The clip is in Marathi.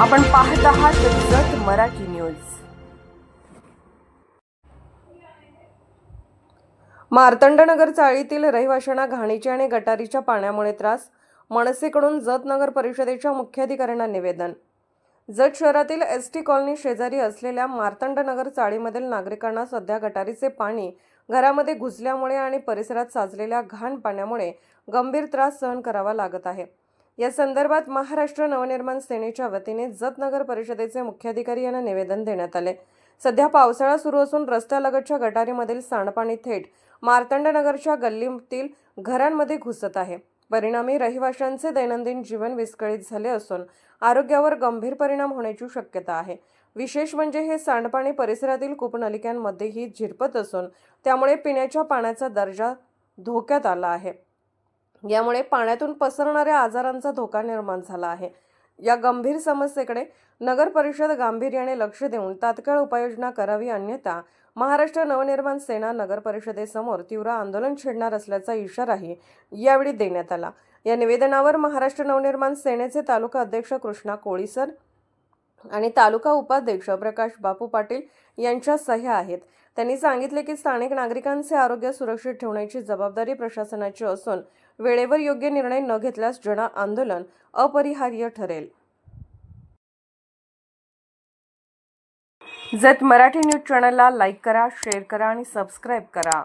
आपण पाहत आहात जत मराठी न्यूज. मार्तंडनगर चाळीतील रहिवाशांना घाणीच्या आणि गटारीच्या पाण्यामुळे त्रास मनसेकडून जत नगर परिषदेच्या मुख्याधिकाऱ्यांना निवेदन. जत शहरातील एस टी कॉलनी शेजारी असलेल्या मार्तंडनगर चाळीमधील नागरिकांना सध्या गटारीचे पाणी घरामध्ये घुसल्यामुळे आणि परिसरात साचलेल्या घाण पाण्यामुळे गंभीर त्रास सहन करावा लागत आहे. या संदर्भात महाराष्ट्र नवनिर्माण सेनेच्या वतीने जत नगर परिषदेचे मुख्याधिकारी यांना निवेदन देण्यात आले. सध्या पावसाळा सुरू असून रस्त्यालगतच्या गटारीमधील सांडपाणी थेट मार्तंडनगरच्या गल्लीतील घरांमध्ये घुसत आहे. परिणामी रहिवाशांचे दैनंदिन जीवन विस्कळीत झाले असून आरोग्यावर गंभीर परिणाम होण्याची शक्यता आहे. विशेष म्हणजे हे सांडपाणी परिसरातील कूपनलिकांमध्येही झिरपत असून त्यामुळे पिण्याच्या पाण्याचा दर्जा धोक्यात आला आहे. यामुळे पाण्यातून पसरणाऱ्या आजारांचा धोका निर्माण झाला आहे. या गंभीर समस्येकडे नगर परिषद गांभीर्याने लक्ष देऊन तात्काळ उपाययोजना करावी अन्यथा महाराष्ट्र नवनिर्माण सेना नगर परिषदेसमोर तीव्र आंदोलन छेडणार असल्याचा इशाराही यावेळी देण्यात आला. या निवेदनावर महाराष्ट्र नवनिर्माण सेनेचे तालुका अध्यक्ष कृष्णा कोळीसर आणि तालुका उपाध्यक्ष प्रकाश बापू पाटील यांच्या सह्या आहेत. त्यांनी सांगितले की स्थानिक नागरिकांचे आरोग्य सुरक्षित ठेवण्याची जबाबदारी प्रशासनाची असून वेळेवर योग्य निर्णय न घेतल्यास जन आंदोलन अपरिहार्य ठरेल. जत मराठी न्यूज चॅनलला लाईक करा शेअर करा आणि सबस्क्राईब करा.